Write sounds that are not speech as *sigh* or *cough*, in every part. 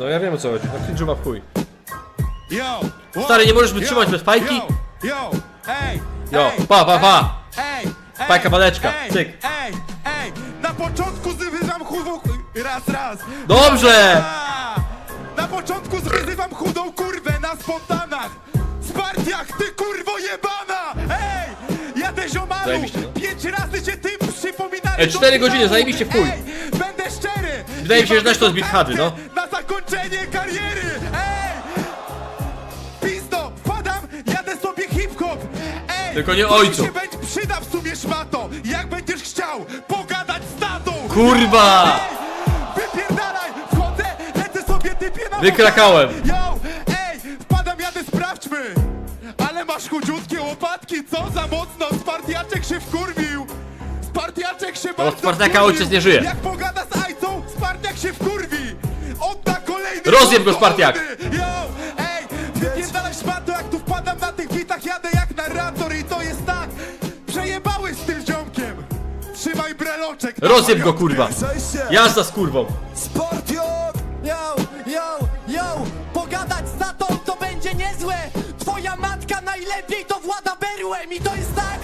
no ja wiem o co chodzi. No cringe'owa w chuj. Stary, nie możesz wytrzymać bez fajki? Ej, pa, pa, pa. Fajka, waleczka, cyk. Ej! Ej! Na początku zwyzywam chudą... Raz, raz! Dobrze! Na początku zwyzywam chudą kurwę na spontanach! Spartiach, ty kurwo jebana! Ej! Jadę ziomalu! Zajebiście, no. Pięć razy cię tym przypominali Ej, cztery godziny, zajebiście w chuj. Ej! Będę szczery! Wydaje mi się, że znasz to z Beat Hady, no. Kariery! Ej! Pizdo, wpadam, jadę sobie hip-hop! Ej! Tylko nie to ojcu. się będzie przyda w sumie szmato! Jak będziesz chciał pogadać z tatą! Kurwa! Ej! Wypierdalaj! Wchodzę, lecę sobie typie na Wykrakałem. Yo! Ej! Wpadam, jadę, sprawdźmy! Ale masz chudziutkie łopatki, co za mocno! Spartiaczek się wkurwił! Spartiaczek się bardzo Spartaka wkurwił. ojciec nie żyje. Jak pogada z Rozjeb go, Spartiak. urny. Yo! Ej! Wypierdalaj szmato, jak tu wpadam na tych bitach, jadę jak narrator i to jest tak! Przejebałeś z tym ziomkiem! Trzymaj breloczek! na Rozjeb go, kurwa. Jazda z kurwą. Sportiok! Yo, yo, yo, pogadać z tatą to będzie niezłe Twoja matka najlepiej to włada berłem I to jest tak,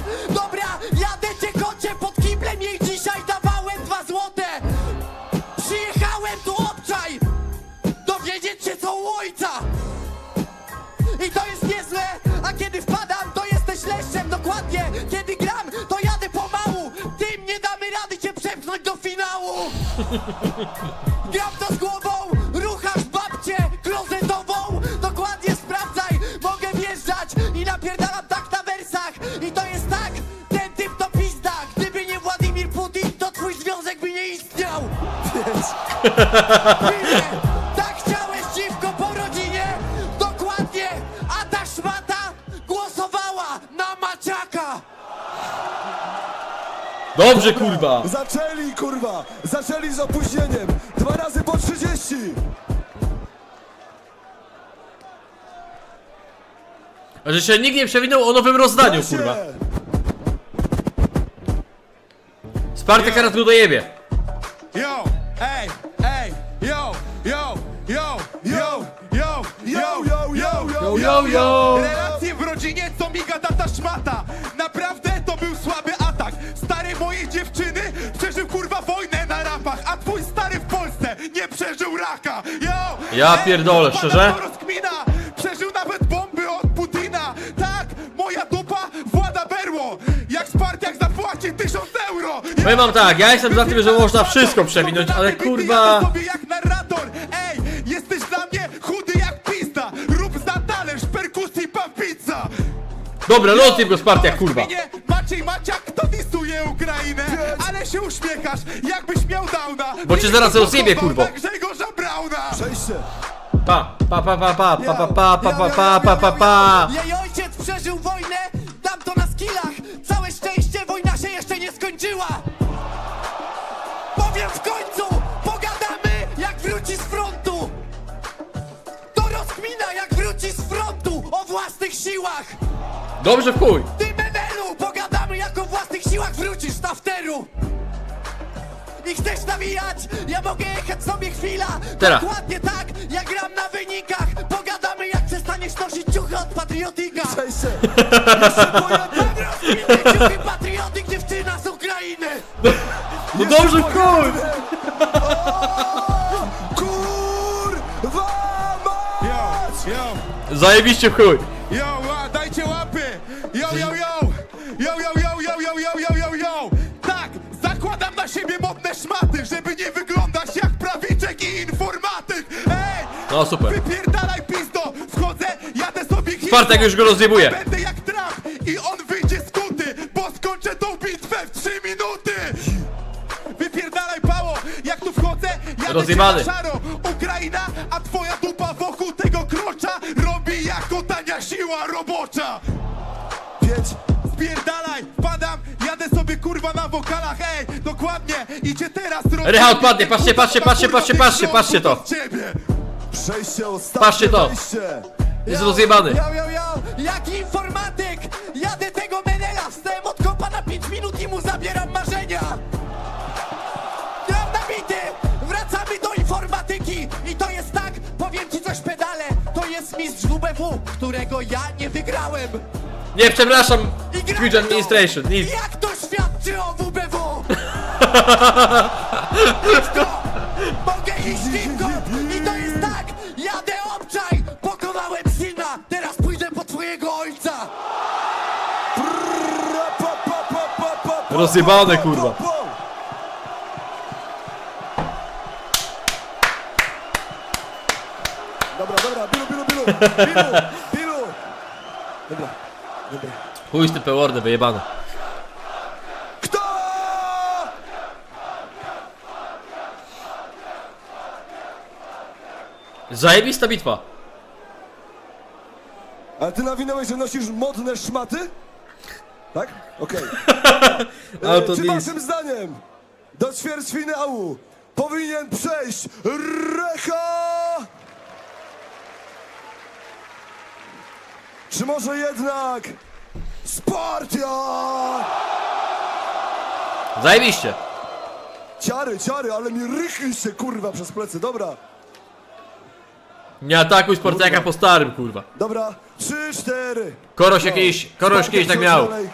Gram to z głową, ruchasz babcię klozetową. Dokładnie sprawdzaj, mogę wjeżdżać i napierdalam tak na wersach. I to jest tak, ten typ to pizda. Gdyby nie Władimir Putin, to twój związek by nie istniał. Pilnie, *laughs* Dobrze, kurwa. Zaczęli, kurwa! Zaczęli z opóźnieniem! Dwa razy po 30! A że się nikt nie przewinął o nowym rozdaniu, kurwa. Spartak teraz tu dojebie. Yo, ej, ej, yo, yo, yo, yo, yo, yo, yo, yo, Yo, yo, yo. Relacje w rodzinie, Ja pierdolę, szczerze? rozkmina. Przeżył nawet bomby od Putina. Tak, moja dupa włada berło. Jak Spartiak zapłaci tysiąc euro. Yo, Powiem wam tak, ja jestem za tym, że można wszystko przewinąć, ale kurwa... sobie jak narrator. Ej, jesteś dla mnie chudy jak pizda. Rób za talerz perkusji pan pizza. Dobra, rozjeb go Spartak, kurwa. Nie, Maciej Maciak to disuje Ukrainę? Ale się uśmiechasz, jakbyś miał downa. Bo cię zaraz rozjebie, kurwo. Tak Przejście! Pa, pa, pa, pa, pa, pa, pa, pa, pa, pa, pa, pa, pa, pa. Jej ojciec przeżył wojnę, dam to na skillach Całe szczęście, wojna się jeszcze nie skończyła Powiem w końcu, pogadamy jak wróci z frontu To rozkmina jak wróci z frontu o własnych siłach Dobrze w chuj. Ty Menelu, pogadamy jak o własnych siłach wrócisz z afteru nie chcesz nawijać, ja mogę jechać sobie chwila Teraz. Dokładnie tak, ja gram na wynikach Pogadamy jak przestaniesz nosić ciuchy od patriotika Cześć, ciuchy patriotik dziewczyna z Ukrainy No dobrze, w chuj! Zajebiście w chuj! yo, dajcie łapy! Yo, yo, yo! Yo, yo, yo, yo, yo, yo, yo, Żeby nie wyglądać jak prawiczek i informatyk Ej, No super. Wypierdalaj pizdo, wchodzę, jadę sobie hip Spartak już go rozjebuje. Będę jak Trump i on wyjdzie skuty Bo skończę tą bitwę w 3 minuty Wypierdalaj pało, jak tu wchodzę, jadę Rozjebany. cię na szaro Ukraina, a twoja dupa wokół tego krocza Robi jako tania siła robocza Pięć! Spierdalaj, kurwa na wokalach, ej, dokładnie, idzie teraz Rycha odpadnie, patrzcie, patrzcie, patrzcie, patrzcie, patrzcie, patrzcie to. Przejście ostatnie! Patrzcie to. Jest rozjebany. Yo, yo, yo, jak informatyk Jadę tego Menela, wstałem od kopa na 5 minut i mu zabieram marzenia Gram nabity, wracamy do informatyki I to jest tak, jest mistrz WBW, którego ja nie wygrałem. Nie, przepraszam! I gramy Twitch to. Administration, nic. Jak to mogę iść tylko i to jest tak, jadę obczaj, pokonałem syna, teraz pójdę po twojego ojca. Rozjebane, kurwa. Dobra, dobra, bilu, bilu, bilu, bilu, bilu. Dobra, dobra. Chuj z tym wyjebane. Zajebista bitwa. Ale ty nawinąłeś, że nosisz modne szmaty? Tak? Okej. *laughs* Auto E, Czy dis. waszym zdaniem do ćwierćfinału powinien przejść Recha? Czy może jednak Spartia? Zajebiście. Ciary, ciary, ale mi rychliście kurwa przez plecy. Dobra, Nie atakuj Sportiaka po starym, kurwa. dobra, trzy, cztery. Koroś jakiś, Koroś Spartia kiedyś tak miał. dalej.